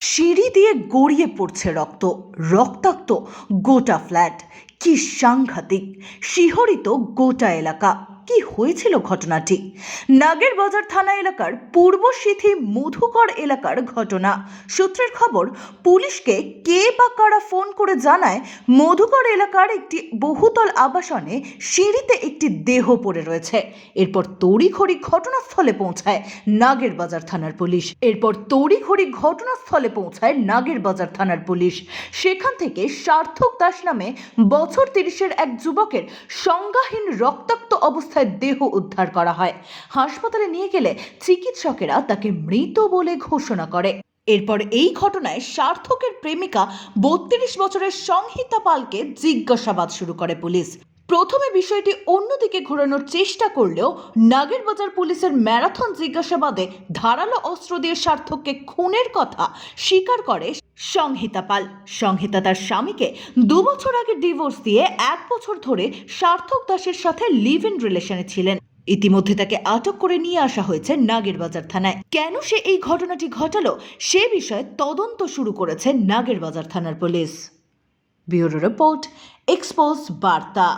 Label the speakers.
Speaker 1: সিঁড়ি দিয়ে গড়িয়ে পড়ছে রক্ত রক্তাক্ত গোটা ফ্ল্যাট। কি সাংঘাতিক শিহরিত গোটা এলাকা। কি হয়েছিল ঘটনাটি? নাগের বাজার থানা এলাকার পূর্ব সিথি মধুকর এলাকার ঘটনা। সূত্রের খবর, পুলিশকে কে বা কারা ফোন করে জানায় মধুকর এলাকার একটি বহুতল আবাসনে সিঁড়িতে একটি দেহ পড়ে রয়েছে। এরপর তড়িঘড়ি ঘটনাস্থলে পৌঁছায় নাগের বাজার থানার পুলিশ। এরপর তড়িঘড়ি ঘটনাস্থলে পৌঁছায় নাগের বাজার থানার পুলিশ। সেখান থেকে সার্থক দাস নামে বছর তিরিশের এক যুবকের সংজ্ঞাহীন রক্তাক্ত অবস্থায় দেহ উদ্ধার করা হয়। হাসপাতালে নিয়ে গেলে চিকিৎসকেরা তাকে মৃত বলে ঘোষণা করে। এরপর এই ঘটনায় সার্থকের প্রেমিকা বত্রিশ বছরের সংহিতা পালকে জিজ্ঞাসাবাদ শুরু করে পুলিশ। প্রথমে বিষয়টি অন্যদিকে ঘোরানোর চেষ্টা করলেও নাগেরবাজার পুলিশের ম্যারাথন জিজ্ঞাসাবাদে ধারালো অস্ত্র দিয়ে সার্থককে খুনের কথা স্বীকার করে সংহিতা পাল। সংহিতা তার স্বামীকে দু বছর আগে ডিভোর্স দিয়ে এক বছর ধরে সার্থক দাসের সাথে লিভ ইন রিলেশনে ছিলেন। ইতিমধ্যে তাকে আটক করে নিয়ে আসা হয়েছে নাগেরবাজার থানায়। কেন সে এই ঘটনাটি ঘটালো সে বিষয়ে তদন্ত শুরু করেছে নাগেরবাজার থানার পুলিশ। ব্যুরো রিপোর্ট, এক্সপোজ, বার্তা।